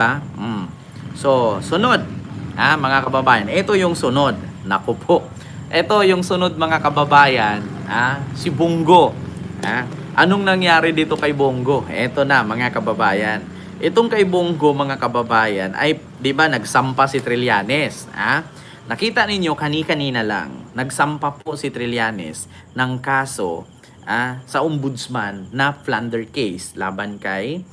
Ha? Mm. So, sunod. Ha, mga kababayan. Ito yung sunod. Naku po. Ito yung sunod mga kababayan. Ha? Si Bongo. Ha? Anong nangyari dito kay Bongo? Ito na mga kababayan. Itong kay Bongo mga kababayan ay 'di ba nagsampa si Trillanes, ha? Nakita ninyo kani-kanina lang, nagsampa po si Trillanes ng kaso ah, sa ombudsman na plunder case laban kay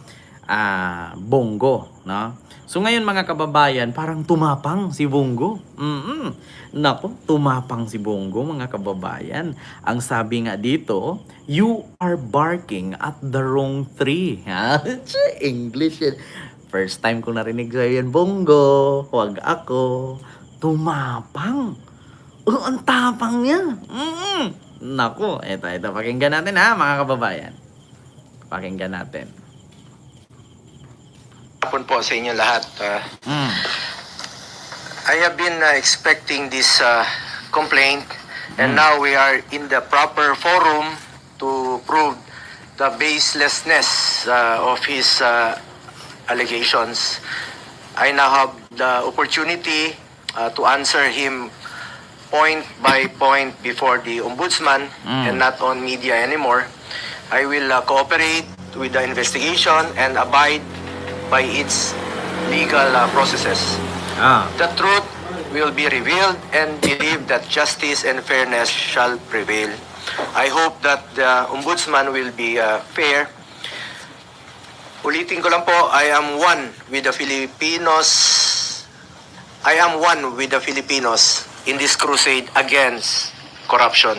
ah, Bongo, no? So ngayon mga kababayan, parang tumapang si Bongo. Mm Nako, tumapang si Bongo mga kababayan. Ang sabi nga dito, you are barking at the wrong tree. Ha? English. First time ko narinig sa'yo yan, Bongo. Huwag ako. Tumapang. Oh, ang tapang niya. Mm Nako, eto, eto. Pakinggan natin ha, mga kababayan. Pakinggan natin. Hapon po sa inyo lahat. Uh, Mm. I have been uh, expecting this uh, complaint and now we are in the proper forum to prove the baselessness uh, of his uh, allegations. I now have the opportunity uh, to answer him point by point before the ombudsman Mm. and not on media anymore. I will uh, cooperate with the investigation and abide by its legal uh, processes. Ah. The truth will be revealed and believe that justice and fairness shall prevail. I hope that the ombudsman will be uh, fair. Ulitin ko lang po, I am one with the Filipinos. I am one with the Filipinos in this crusade against corruption.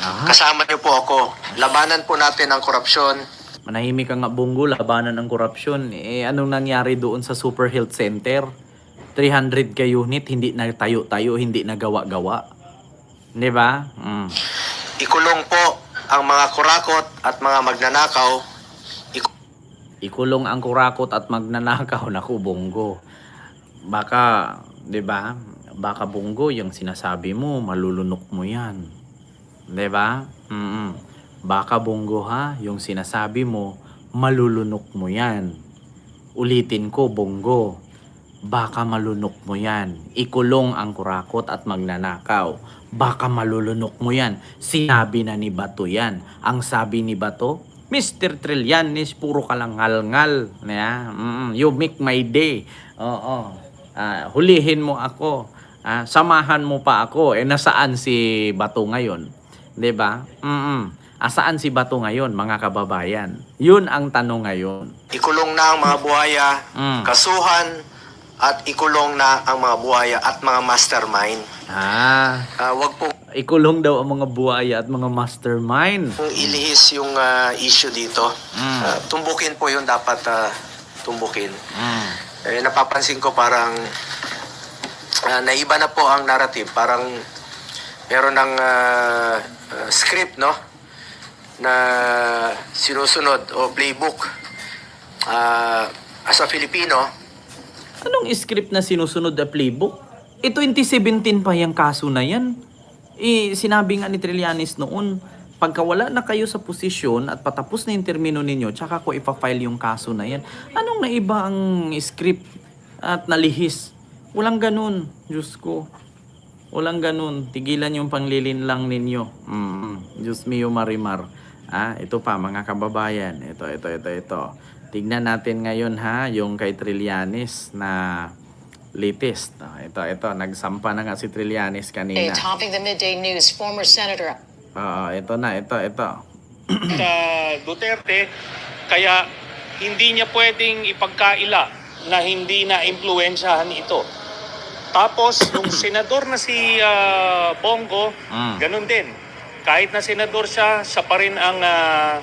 Aha. Kasama niyo po ako. Labanan po natin ang korupsyon. Manahimik ka nga Bongo, labanan ng korupsyon. Eh, anong nangyari doon sa Super Health Center? 300 ka unit, hindi na tayo-tayo, hindi na gawa-gawa. Di ba? Mm. Ikulong po ang mga kurakot at mga magnanakaw. Iku- Ikulong ang kurakot at magnanakaw, naku Bongo. Baka, di ba? Baka Bongo, yung sinasabi mo, malulunok mo yan. Di ba? Mm Baka Bongo ha, yung sinasabi mo, malulunok mo yan. Ulitin ko, Bongo. Baka malunok mo yan. Ikulong ang kurakot at magnanakaw. Baka malulunok mo yan. Sinabi na ni Bato yan. Ang sabi ni Bato, Mr. Trillanes, puro ka lang ngal-ngal. Yeah? Mm, you make my day. Oo. Ah, hulihin mo ako. Ah, samahan mo pa ako. Eh, nasaan si Bato ngayon? 'Di ba? Mm Asaan si Bato ngayon, mga kababayan? Yun ang tanong ngayon. ikulong na ang mga buhaya, Mm. kasuhan, at ikulong na ang mga buhaya at mga mastermind. Ah, Ah, wag po ikulong daw ang mga buhaya at mga mastermind. ilihis yung ah, issue dito. Mm. Ah, tumbukin po yung dapat ah, tumbukin. Mm. Eh, napapansin ko parang ah, naiba na po ang narrative. Parang meron ng ah, ah, script, no? Na sinusunod o playbook. Ah, as a Filipino, Anong script na sinusunod na playbook? Eh, 2017 pa yung kaso na yan. Eh, sinabi nga ni Trillanes noon, pagka wala na kayo sa posisyon at patapos na yung termino ninyo, tsaka ko ipafile yung kaso na yan. Anong naiba ang script at nalihis? Walang ganun, Diyos ko. Walang ganun. Tigilan yung panglilin lang ninyo. Mm, Diyos mio marimar. Ah, ito pa mga kababayan. Ito, ito, ito, ito. Tignan natin ngayon ha, yung kay Trillanes na latest. Ah, ito, ito. Nagsampa na nga si Trillanes kanina. topping the midday news, former Senator Oo, ito na, ito, ito. sa Duterte kaya hindi niya pwedeng ipagkaila na hindi na impluensyahan ito. Tapos nung senador na si ah, Bongo, Mm. ganun din. Kahit na senador siya, siya pa rin ang ah,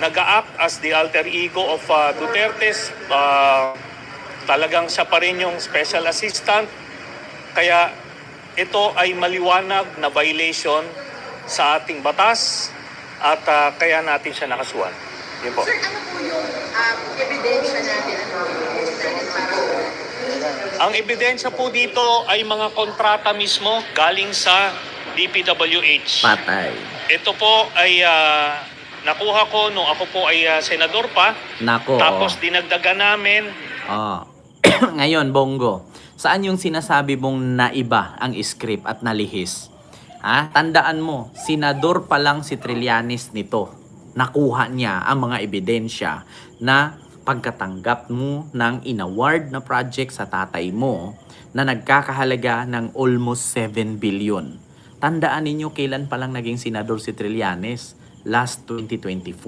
nag-act as the alter ego of ah, Duterte's ah, talagang siya pa rin yung special assistant. Kaya ito ay maliwanag na violation sa ating batas at ah, kaya natin siya nakasuhan. Yun po. Sir, ano po yung um, ebidensya natin? Ano Ang ebidensya po dito ay mga kontrata mismo galing sa DPWH. Patay. Ito po ay ah, nakuha ko nung ako po ay ah, senador pa. Nako. Tapos dinagdagan namin Oh. Ngayon, Bongo, saan yung sinasabi mong naiba ang script at nalihis? Ha? Tandaan mo, senador pa lang si Trillanes nito. Nakuha niya ang mga ebidensya na pagkatanggap mo ng inaward na project sa tatay mo na nagkakahalaga ng almost 7 billion. Tandaan ninyo kailan pa lang naging senador si Trillanes? Last 2024.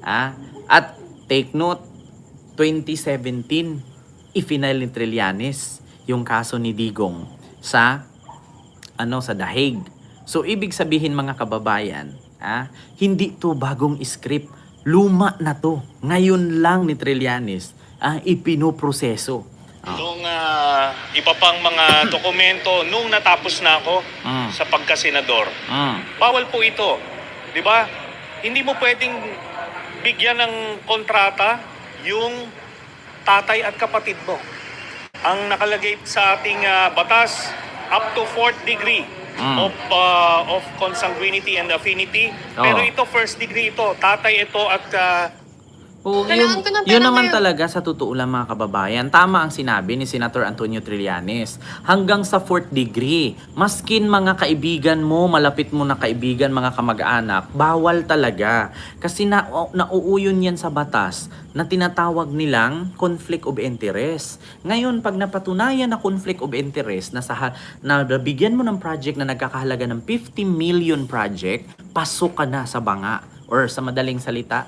Ah? At take note, 2017, ifinail ni Trillanes yung kaso ni Digong sa ano sa Dahig. So ibig sabihin mga kababayan, ah, hindi to bagong script. Luma na to. Ngayon lang ni Trillanes ah, ipinoproseso. Nung ah, iba pang mga dokumento nung natapos na ako Mm. sa pagkasenador. Mm. Bawal po ito. 'Di ba? Hindi mo pwedeng bigyan ng kontrata yung tatay at kapatid mo. Ang nakalagay sa ating ah, batas up to fourth degree Mm. of ah, of consanguinity and affinity. Oo. Pero ito first degree ito. Tatay ito at ah, Kailangan yun, yun naman talaga sa totoo lang mga kababayan. Tama ang sinabi ni Senator Antonio Trillanes. Hanggang sa fourth degree, maskin mga kaibigan mo, malapit mo na kaibigan, mga kamag-anak, bawal talaga. Kasi na, nauuyon yan sa batas na tinatawag nilang conflict of interest. Ngayon, pag napatunayan na conflict of interest na, sa, na bigyan mo ng project na nagkakahalaga ng 50 million project, pasok ka na sa banga. Or sa madaling salita,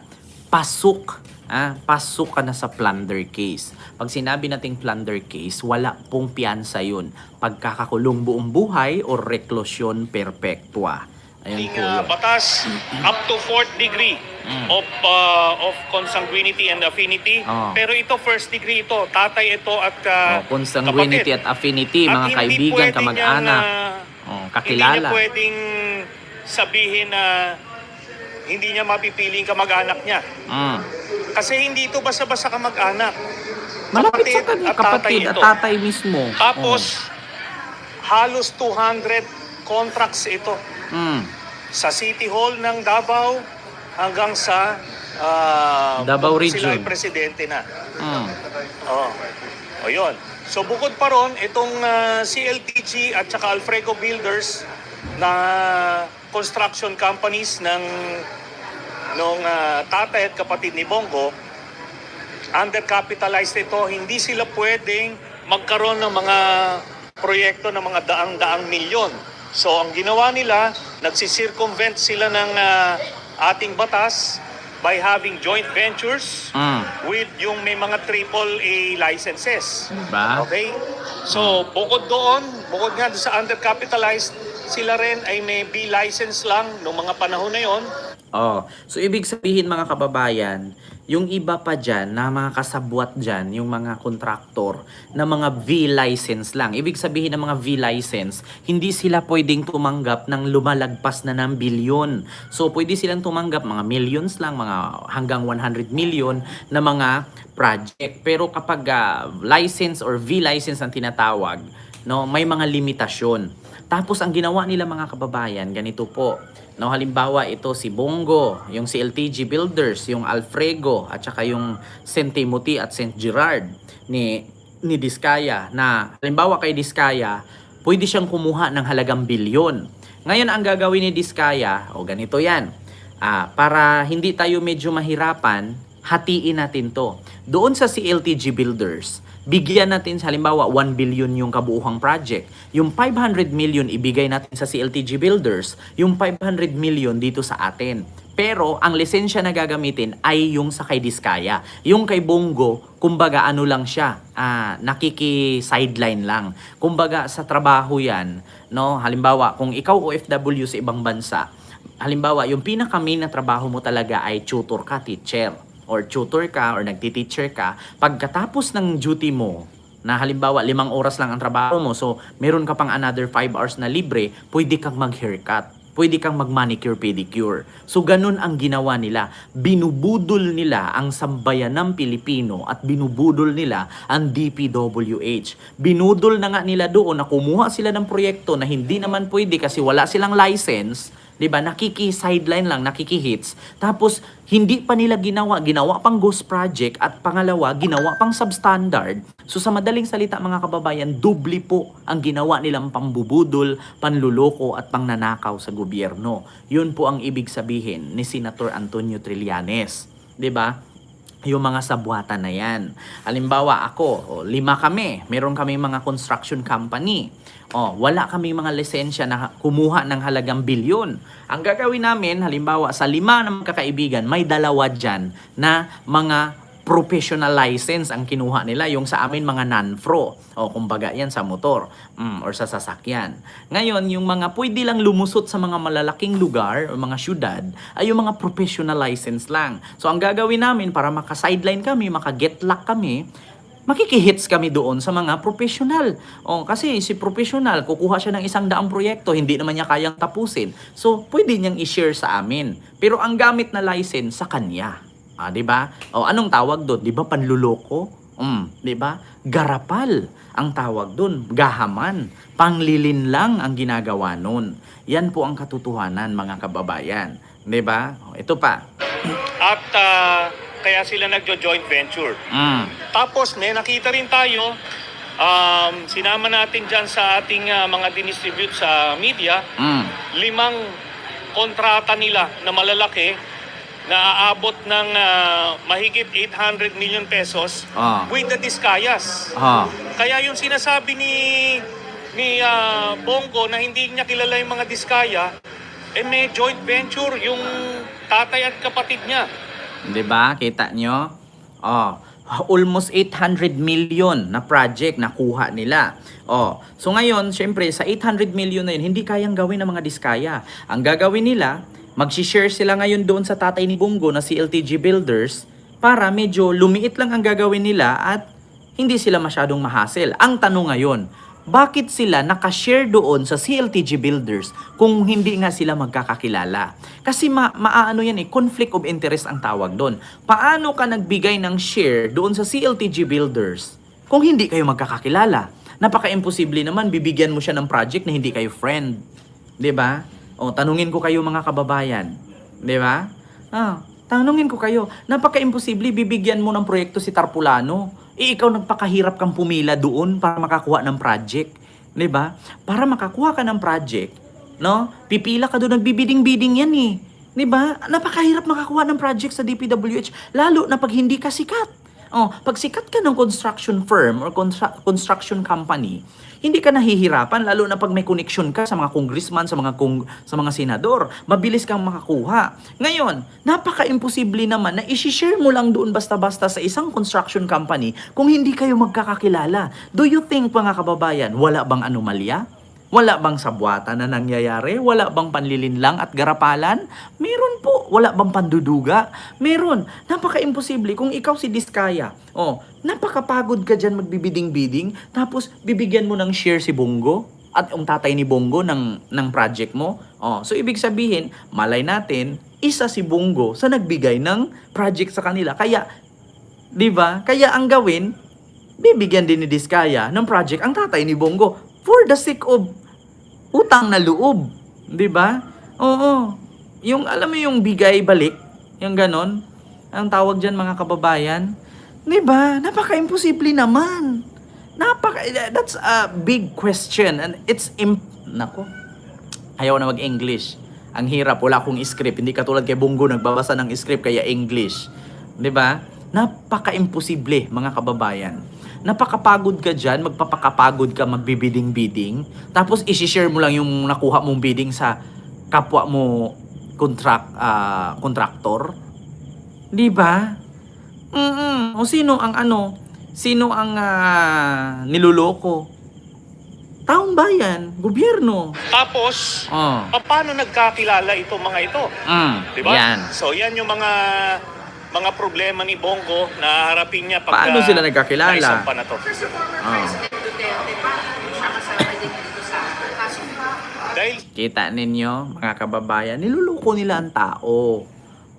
pasok. Ah, pasok ka na sa plunder case. Pag sinabi nating plunder case, wala pong piyansa yun. Pagkakakulong buong buhay o reklosyon perpetua. Ating po ah, yun. batas up to fourth degree Mm. of ah, of consanguinity and affinity. Oo. Pero ito first degree ito, tatay ito at ah, Oh, consanguinity kapatid. at affinity, At mga hindi kaibigan, kamag-anak, ah, oh, Hindi kakilala. niya pwedeng sabihin na hindi niya mapipiling kamag-anak niya. Mm. Kasi hindi ito basta-basta kamag-anak. Malapit sa Kapatid kanya, at kapatid at tatay mismo. Tapos, halos 200 contracts ito. Oh. Mm. Sa City Hall ng Davao hanggang sa ah, Davao Sila Region. ay presidente na. Mm. Oh. O yun. So bukod pa ron, itong ah, CLTG at saka Alfredo Builders na construction companies ng nung ah, tatay at kapatid ni Bongo, undercapitalized ito, hindi sila pwedeng magkaroon ng mga proyekto ng mga daang-daang milyon. So ang ginawa nila, nagsisircumvent sila ng ah, ating batas by having joint ventures Mm. with yung may mga triple A licenses. Diba? Okay? So, bukod doon, bukod nga sa undercapitalized, sila rin ay may B license lang noong mga panahon na yon. Oh, so ibig sabihin mga kababayan, yung iba pa dyan na mga kasabwat dyan, yung mga kontraktor na mga V license lang. Ibig sabihin ng mga V license, hindi sila pwedeng tumanggap ng lumalagpas na ng bilyon. So pwede silang tumanggap mga millions lang, mga hanggang 100 million na mga project. Pero kapag ah, license or V license ang tinatawag, no, may mga limitasyon. Tapos ang ginawa nila mga kababayan, ganito po. No, halimbawa ito si Bongo, yung si LTG Builders, yung Alfrego at saka yung St. Timothy at St. Gerard ni ni Diskaya na halimbawa kay Diskaya, pwede siyang kumuha ng halagang bilyon. Ngayon ang gagawin ni Diskaya, o ganito 'yan. Ah, para hindi tayo medyo mahirapan, hatiin natin 'to. Doon sa CLTG Builders, bigyan natin halimbawa 1 billion yung kabuuhang project. Yung 500 million ibigay natin sa CLTG Builders, yung 500 million dito sa atin. Pero ang lisensya na gagamitin ay yung sa kay Diskaya. Yung kay Bongo, kumbaga ano lang siya, ah, nakiki-sideline lang. Kumbaga sa trabaho yan, no? Halimbawa, kung ikaw OFW sa ibang bansa, halimbawa, yung pinaka-main na trabaho mo talaga ay tutor ka, teacher or tutor ka or nagti-teacher ka, pagkatapos ng duty mo, na halimbawa limang oras lang ang trabaho mo, so meron ka pang another 5 hours na libre, pwede kang mag-haircut. Pwede kang mag-manicure, pedicure. So ganun ang ginawa nila. Binubudol nila ang sambayan ng Pilipino at binubudol nila ang DPWH. Binudol na nga nila doon na kumuha sila ng proyekto na hindi naman pwede kasi wala silang license, 'Di ba? Nakiki-sideline lang, nakiki-hits. Tapos hindi pa nila ginawa, ginawa pang ghost project at pangalawa, ginawa pang substandard. So sa madaling salita mga kababayan, dubli po ang ginawa nilang pambubudol, panluloko at pangnanakaw sa gobyerno. Yun po ang ibig sabihin ni Senator Antonio Trillanes. 'Di ba? yung mga sabwatan na yan. Halimbawa ako, lima kami, meron kami mga construction company. Oh, wala kami mga lisensya na kumuha ng halagang bilyon. Ang gagawin namin, halimbawa sa lima ng kakaibigan, may dalawa dyan na mga professional license ang kinuha nila. Yung sa amin mga non-fro. O kumbaga yan sa motor mm, or sa sasakyan. Ngayon, yung mga pwede lang lumusot sa mga malalaking lugar o mga syudad ay yung mga professional license lang. So ang gagawin namin para maka-sideline kami, maka-get luck kami, makikihits kami doon sa mga professional. O, kasi si professional, kukuha siya ng isang daang proyekto, hindi naman niya kayang tapusin. So, pwede niyang i-share sa amin. Pero ang gamit na license sa kanya. Ah, 'di ba? O anong tawag doon? 'Di ba panluloko? Mm, 'di ba? Garapal ang tawag doon, gahaman, panglilin lang ang ginagawa noon. Yan po ang katotohanan mga kababayan, 'di ba? O, Ito pa. At ah, kaya sila nagjo-joint venture. Mm. Tapos may nakita rin tayo, um, sinama natin dyan sa ating ah, mga dinistribute sa media, Mm. limang kontrata nila na malalaki na aabot ng ah, mahigit 800 million pesos Ah. with the Discayas. Ah. Kaya yung sinasabi ni ni ah, Bongo na hindi niya kilala yung mga Diskaya, eh may joint venture yung tatay at kapatid niya. 'Di ba? Kita nyo? Oh, almost 800 million na project na kuha nila. Oh, so ngayon, syempre sa 800 million na yun, hindi kayang gawin ng mga diskaya. Ang gagawin nila, magsi-share sila ngayon doon sa tatay ni Bungo na si LTG Builders para medyo lumiit lang ang gagawin nila at hindi sila masyadong mahasel. Ang tanong ngayon, bakit sila nakashare doon sa CLTG Builders kung hindi nga sila magkakakilala? Kasi ma maaano yan eh, conflict of interest ang tawag doon. Paano ka nagbigay ng share doon sa CLTG Builders kung hindi kayo magkakakilala? Napaka-imposible naman bibigyan mo siya ng project na hindi kayo friend. ba? O tanungin ko kayo mga kababayan. ba? Ah, tanungin ko kayo, napaka-imposible bibigyan mo ng proyekto si Tarpulano. Eh, ikaw nagpakahirap kang pumila doon para makakuha ng project. 'Di ba? Para makakuha ka ng project, no? Pipila ka doon, nagbibiding-biding yan eh. 'Di ba? Napakahirap makakuha ng project sa DPWH, lalo na pag hindi ka sikat. Oh, pag sikat ka ng construction firm or constru- construction company, hindi ka nahihirapan lalo na pag may connection ka sa mga congressman, sa mga kong, sa mga senador. Mabilis kang makakuha. Ngayon, napaka-imposible naman na i-share mo lang doon basta-basta sa isang construction company kung hindi kayo magkakakilala. Do you think mga kababayan, wala bang anomalya? Wala bang sabwata na nangyayari? Wala bang panlilinlang at garapalan? Meron po. Wala bang panduduga? Meron. Napaka-imposible kung ikaw si Diskaya. Oh, napakapagod ka dyan magbibiding-biding tapos bibigyan mo ng share si Bongo at ang tatay ni Bongo ng, ng project mo. Oh, so ibig sabihin, malay natin, isa si Bongo sa nagbigay ng project sa kanila. Kaya, di ba? Kaya ang gawin, bibigyan din ni Diskaya ng project ang tatay ni Bongo for the sake of utang na loob. 'Di ba? Oo. Yung alam mo yung bigay balik, yung ganon. Ang tawag diyan mga kababayan. 'Di ba? Napaka-imposible naman. Napaka that's a big question and it's imp nako. Ayaw na mag-English. Ang hirap, wala akong script. Hindi katulad kay Bungo nagbabasa ng script kaya English. 'Di ba? Napaka-imposible mga kababayan napakapagod ka dyan, magpapakapagod ka, magbibiding-biding, tapos isi-share mo lang yung nakuha mong bidding sa kapwa mo contract, ah, contractor. Di ba? Mm O sino ang ano? Sino ang ah, niloloko? Taong bayan, gobyerno. Tapos, Oh. pa- paano nagkakilala itong mga ito? Mm, Di ba? Yan. So yan yung mga mga problema ni Bongo na harapin niya pag Paano sila nagkakilala? naisampa na to. Ah. Kaso Dahil Kita ninyo, mga kababayan, niluluko nila ang tao.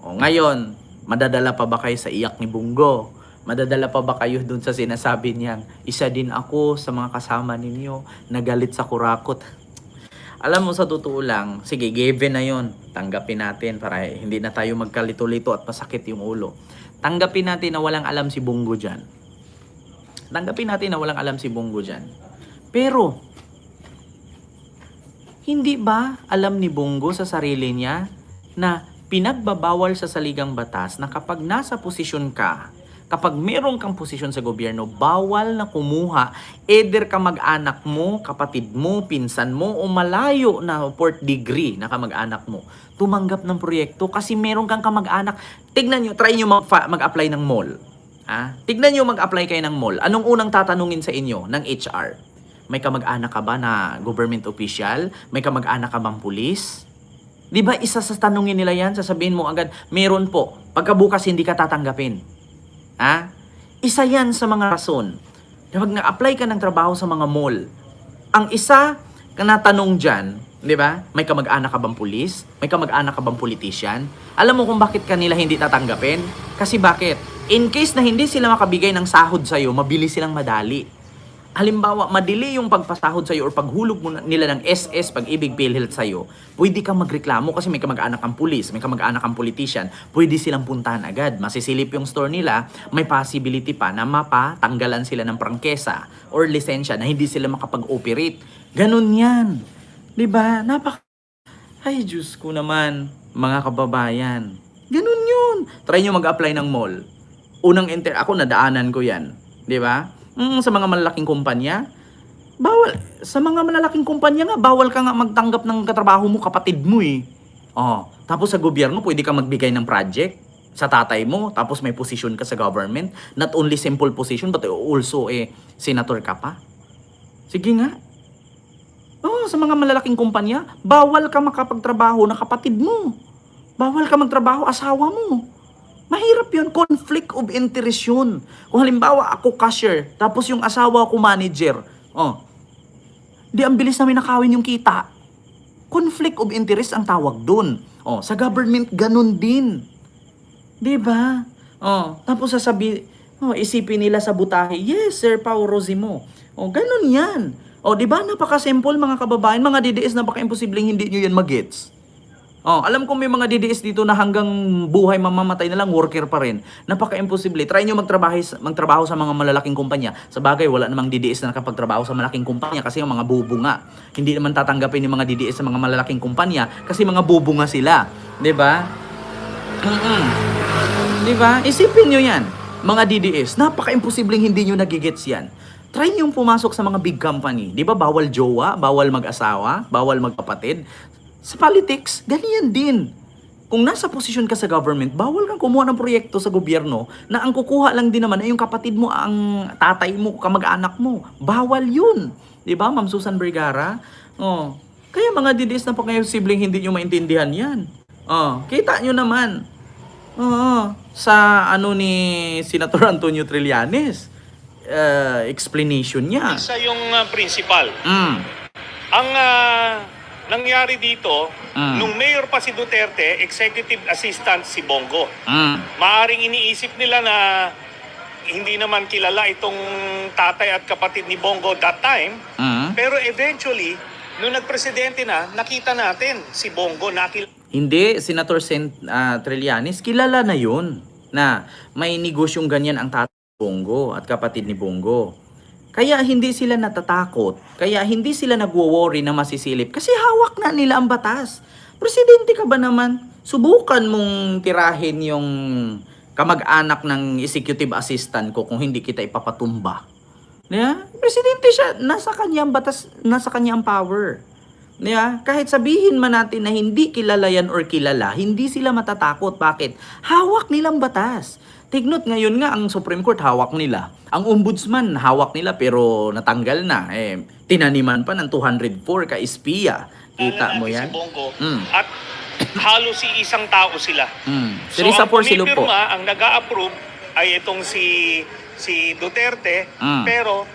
O ngayon, madadala pa ba kayo sa iyak ni Bungo? Madadala pa ba kayo dun sa sinasabi niyang, isa din ako sa mga kasama ninyo, nagalit sa kurakot. Alam mo sa totoo lang, sige, given na yon Tanggapin natin para hindi na tayo magkalito-lito at masakit yung ulo. Tanggapin natin na walang alam si Bungo dyan. Tanggapin natin na walang alam si Bungo dyan. Pero, hindi ba alam ni Bungo sa sarili niya na pinagbabawal sa saligang batas na kapag nasa posisyon ka, kapag meron kang posisyon sa gobyerno, bawal na kumuha either ka mag-anak mo, kapatid mo, pinsan mo, o malayo na fourth degree na kamag-anak mo, tumanggap ng proyekto kasi meron kang kamag-anak. Tignan nyo, try nyo mag- mag-apply ng mall. Ah, tignan nyo mag-apply kayo ng mall. Anong unang tatanungin sa inyo ng HR? May kamag-anak ka ba na government official? May kamag-anak ka bang pulis? Di ba isa sa tanungin nila yan? Sasabihin mo agad, meron po. Pagkabukas hindi ka tatanggapin. Ha? Isa yan sa mga rason. Kapag na-apply ka ng trabaho sa mga mall, ang isa na tanong dyan, di ba? May kamag-anak ka bang pulis? May kamag-anak ka bang politician? Alam mo kung bakit kanila hindi tatanggapin? Kasi bakit? In case na hindi sila makabigay ng sahod sa'yo, mabilis silang madali. Halimbawa, madili yung pagpasahod sa'yo or paghulog mo nila ng SS, pag-ibig PhilHealth sa'yo, pwede kang magreklamo kasi may kamag-anak kang pulis, may kamag-anak kang politician, pwede silang puntahan agad. Masisilip yung store nila, may possibility pa na mapatanggalan sila ng prangkesa or lisensya na hindi sila makapag-operate. Ganun yan. ba? Napak... Ay, Diyos ko naman, mga kababayan. Ganun yun. Try nyo mag-apply ng mall. Unang inter... Ako, nadaanan ko yan. ba? Mm, sa mga malalaking kumpanya, bawal. Sa mga malalaking kumpanya nga, bawal ka nga magtanggap ng katrabaho mo, kapatid mo eh. Oh, tapos sa gobyerno, pwede ka magbigay ng project sa tatay mo, tapos may position ka sa government. Not only simple position, but also eh, senator ka pa. Sige nga. Oh, sa mga malalaking kumpanya, bawal ka makapagtrabaho na kapatid mo. Bawal ka magtrabaho asawa mo. Mahirap yun. Conflict of interest yun. Kung halimbawa ako cashier, tapos yung asawa ko manager, oh, di ang bilis namin nakawin yung kita. Conflict of interest ang tawag dun. Oh, sa government, ganun din. Di ba? Oh, tapos sasabi, oh, isipin nila sa butahe, yes, Sir Pao Rosimo. Oh, ganun yan. Oh, di ba? Napaka-simple mga kababayan, mga DDS, napaka-imposibleng hindi nyo yan magets. Oh, alam ko may mga DDS dito na hanggang buhay mamamatay na lang worker pa rin. Napaka-imposible. Try nyo magtrabaho, magtrabaho sa mga malalaking kumpanya. Sa bagay, wala namang DDS na nakapagtrabaho sa malaking kumpanya kasi yung mga bubo nga. Hindi naman tatanggapin yung mga DDS sa mga malalaking kumpanya kasi mga bubo nga sila. 'Di ba? Mm-mm. 'Di ba? Isipin nyo yan. Mga DDS, napaka-imposibleng hindi nyo nagigets yan. Try nyo pumasok sa mga big company. 'Di ba bawal jowa, bawal mag-asawa, bawal magkapatid. Sa politics, ganyan din. Kung nasa posisyon ka sa government, bawal kang kumuha ng proyekto sa gobyerno na ang kukuha lang din naman ay yung kapatid mo, ang tatay mo, kamag-anak mo. Bawal yun. 'Di ba, Ma'am Susan Vergara? Oh. Kaya mga DDS na pa kayo sibling hindi nyo maintindihan yan. Oh, kita nyo naman. Oo. Sa ano ni Senator Antonio Trillanes, uh, explanation niya. Isa yung ah, principal. Mm. Ang ah, nangyari dito, Mm. nung mayor pa si Duterte, executive assistant si Bongo. Mm. Maaring iniisip nila na hindi naman kilala itong tatay at kapatid ni Bongo that time. Mm. Pero eventually, nung nagpresidente na, nakita natin si Bongo nakil Hindi, Senator Sen, ah, Trillanes, kilala na yun na may negosyong ganyan ang tatay ni Bongo at kapatid ni Bongo. Kaya hindi sila natatakot, kaya hindi sila nagwo-worry na masisilip kasi hawak na nila ang batas. Presidente ka ba naman? Subukan mong tirahin yung kamag-anak ng executive assistant ko kung hindi kita ipapatumba. Yeah? Presidente siya, nasa kanya ang batas, nasa kanya ang power. Yeah? Kahit sabihin man natin na hindi kilala yan or kilala, hindi sila matatakot. Bakit? Hawak nilang batas. Tignot ngayon nga ang Supreme Court hawak nila. Ang Ombudsman hawak nila pero natanggal na. Eh, tinaniman pa ng 204 ka espiya. Kita mo yan? si Bongo. Mm. At halos si isang tao sila. Mm. Si So, Risa ang Porcilo po. pumipirma, ang nag-a-approve ay itong si si Duterte, Mm. pero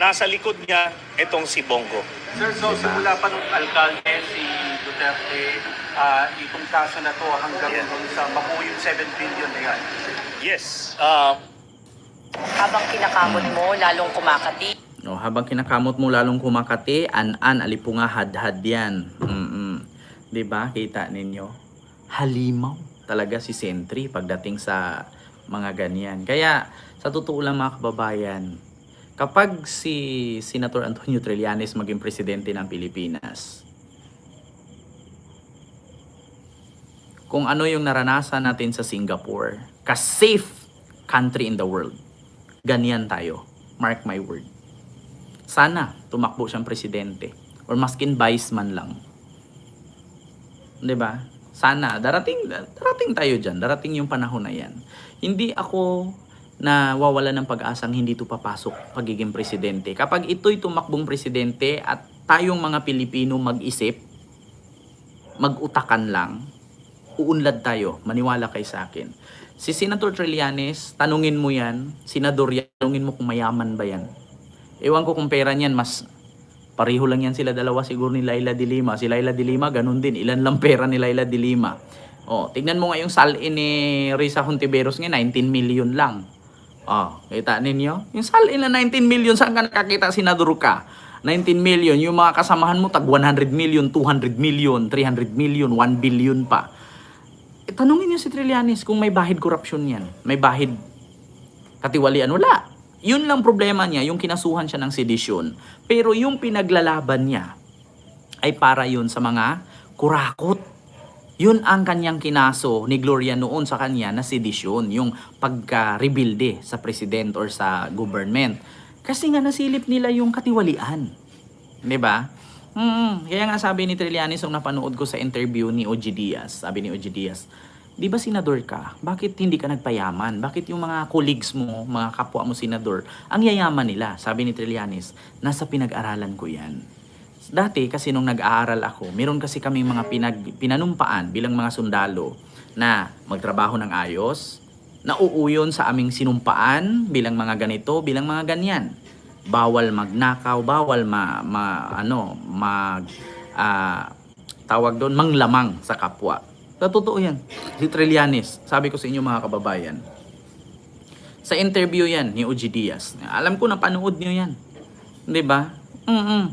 nasa likod niya itong si Bongo. Sir, so simula pa nung alkalde si Duterte, ah, itong kaso na to hanggang dun sa mabuo yung 7 billion na yan. Yes. Uh, Habang kinakamot mo, lalong kumakati. No, habang kinakamot mo lalong kumakati, an-an, alipunga, had-had yan. Mm-mm. 'Di ba? Kita ninyo? Halimaw talaga si Sentry pagdating sa mga ganyan. Kaya sa totoo lang mga kababayan, kapag si Senator Antonio Trillanes maging presidente ng Pilipinas, kung ano yung naranasan natin sa Singapore, ka-safe country in the world, ganyan tayo. Mark my word. Sana tumakbo siyang presidente or maskin vice man lang. 'Di ba? Sana darating darating tayo diyan, darating yung panahon na 'yan. Hindi ako na wawala ng pag-asang hindi ito papasok pagiging presidente. Kapag ito'y tumakbong presidente at tayong mga Pilipino mag-isip, mag-utakan lang, uunlad tayo. Maniwala kay sa akin. Si Senator Trillanes, tanungin mo yan. Senador yan, tanungin mo kung mayaman ba yan. Ewan ko kung pera niyan, mas pareho lang yan sila dalawa siguro ni Laila de Lima. Si Laila de Lima, ganun din. Ilan lang pera ni Laila de Lima. Oh, tignan mo nga yung salin ni Risa Hontiveros ngayon, 19 million lang. Oh, kita ninyo? Yung salin na 19 million, saan ka nakakita senador ka? 19 million, yung mga kasamahan mo tag 100 million, 200 million, 300 million, 1 billion pa. Eh, tanungin niyo si Trillanes kung may bahid korupsyon yan. May bahid katiwalian. Wala. Yun lang problema niya, yung kinasuhan siya ng sedisyon. Pero yung pinaglalaban niya ay para yun sa mga kurakot. Yun ang kanyang kinaso ni Gloria noon sa kanya na sedisyon, yung pagka-rebuilde sa president or sa government. Kasi nga nasilip nila yung katiwalian. 'Di ba? Hmm, kaya nga sabi ni Trillanes nung napanood ko sa interview ni OG Diaz, sabi ni OG Diaz, di ba senador ka? Bakit hindi ka nagpayaman? Bakit yung mga colleagues mo, mga kapwa mo senador, ang yayaman nila? Sabi ni Trillanes, nasa pinag-aralan ko yan. Dati kasi nung nag-aaral ako, meron kasi kami mga pinag, pinanumpaan bilang mga sundalo na magtrabaho ng ayos, nauuyon sa aming sinumpaan bilang mga ganito, bilang mga ganyan bawal magnakaw, bawal ma, ma ano, mag ah, tawag doon manglamang sa kapwa. Sa totoo 'yan. Si Trillanes, sabi ko sa inyo mga kababayan. Sa interview 'yan ni OG Diaz. Alam ko na panood niyo 'yan. 'Di ba? Mm.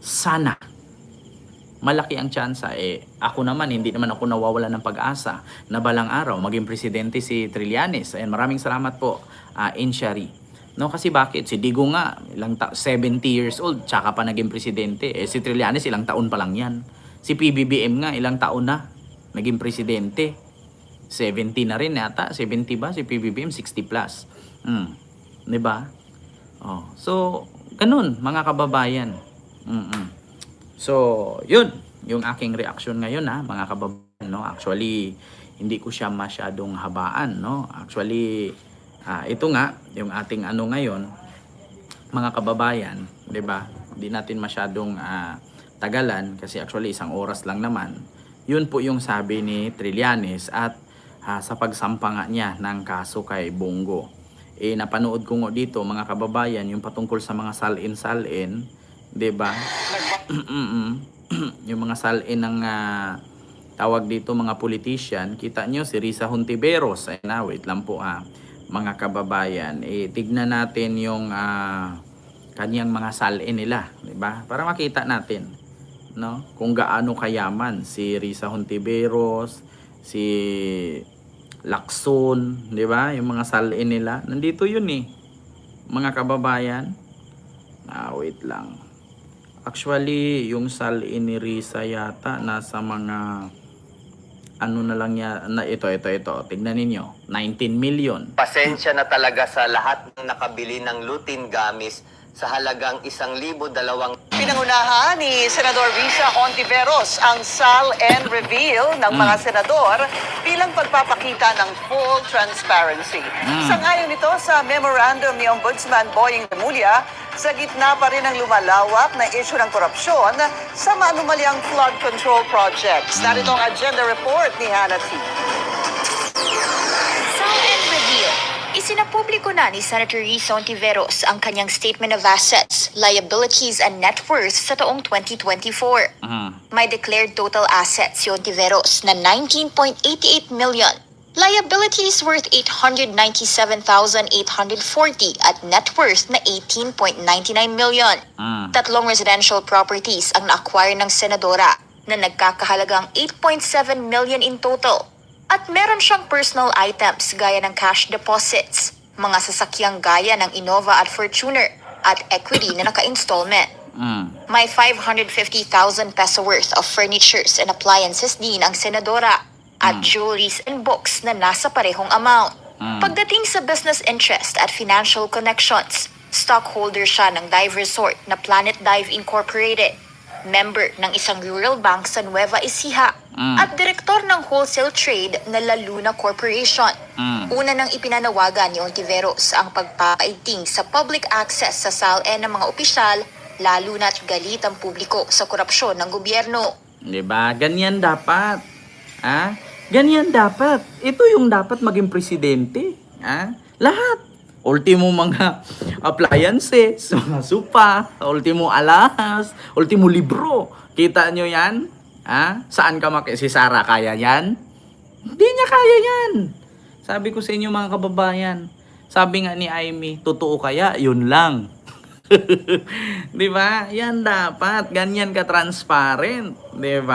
Sana malaki ang tsansa eh ako naman hindi naman ako nawawala ng pag-asa na balang araw maging presidente si Trillanes. And maraming salamat po uh, Inshari. No, kasi bakit? Si Digo nga, ilang ta- 70 years old, tsaka pa naging presidente. Eh, si Trillanes, ilang taon pa lang yan. Si PBBM nga, ilang taon na naging presidente. 70 na rin yata. 70 ba? Si PBBM, 60 plus. 'Di ba? Oh. So, ganun, mga kababayan. Mm-mm. So, yun. Yung aking reaction ngayon, ha, mga kababayan. No? Actually, hindi ko siya masyadong habaan. No? Actually, Ah, ito nga, yung ating ano ngayon, mga kababayan, 'di ba? Hindi natin masyadong ah, tagalan kasi actually isang oras lang naman. Yun po yung sabi ni Trillanes at ah, sa pagsampa nga niya ng kaso kay Bongo. Eh napanood ko nga dito mga kababayan yung patungkol sa mga salin-salin, 'di ba? yung mga salin ng ah, tawag dito mga politician, kita nyo si Risa Hontiveros. Ay na, wait lang po ah mga kababayan, eh, tignan natin yung ah, kanyang mga salin nila, di ba? Para makita natin, no? Kung gaano kayaman si Risa Hontiveros, si Lakson, di ba? Yung mga salin nila, nandito yun eh. Mga kababayan, ah, wait lang. Actually, yung salin ni Risa yata nasa mga ano na lang ya na ito ito ito. Tignan ninyo. 19 million. Pasensya na talaga sa lahat ng nakabili ng lutin gamis sa halagang isang libo dalawang Pinangunahan ni Senador Risa Ontiveros ang sal and reveal ng mga senador bilang pagpapakita ng full transparency. Sangayon ito sa memorandum ni Ombudsman Boying Remulla sa gitna pa rin ng lumalawak na issue ng korupsyon sa maanumalyang flood control projects. Narito ang agenda report ni Hannah T. Sal and Reveal. Isinapubliko na ni Senator Risa Ontiveros ang kanyang Statement of Assets, Liabilities and Net Worth sa taong 2024. Mhm. May declared total assets si Ontiveros na 19.88 million Liabilities worth 897,840 at net worth na 18.99 million. Mm. Tatlong residential properties ang na-acquire ng senadora na nagkakahalagang 8.7 million in total. At meron siyang personal items gaya ng cash deposits, mga sasakyang gaya ng Innova at Fortuner, at equity na naka-installment. Mm. May 550,000 peso worth of furnitures and appliances din ang senadora at jewelries and books na nasa parehong amount. Pagdating sa business interest at financial connections, stockholder siya ng dive resort na Planet Dive Incorporated, member ng isang rural bank sa Nueva Ecija, at direktor ng wholesale trade na La Luna Corporation. Mm. Una nang ipinanawagan ni Ontiveros ang pagpapaiting sa public access sa SALN ng mga opisyal, lalo na't galit ang publiko sa korupsyon ng gobyerno. Di ba? Ganyan dapat. Ha? Ganyan dapat. Ito yung dapat maging presidente. Ha? Lahat. Ultimo mga appliances, mga supa, ultimo alahas, ultimo libro. Kita nyo yan? Ha? Saan ka maki... Si Sarah kaya yan? Hindi niya kaya yan. Sabi ko sa inyo mga kababayan. Sabi nga ni Amy, totoo kaya? Yun lang. Di ba? Yan dapat. Ganyan ka transparent. Di ba?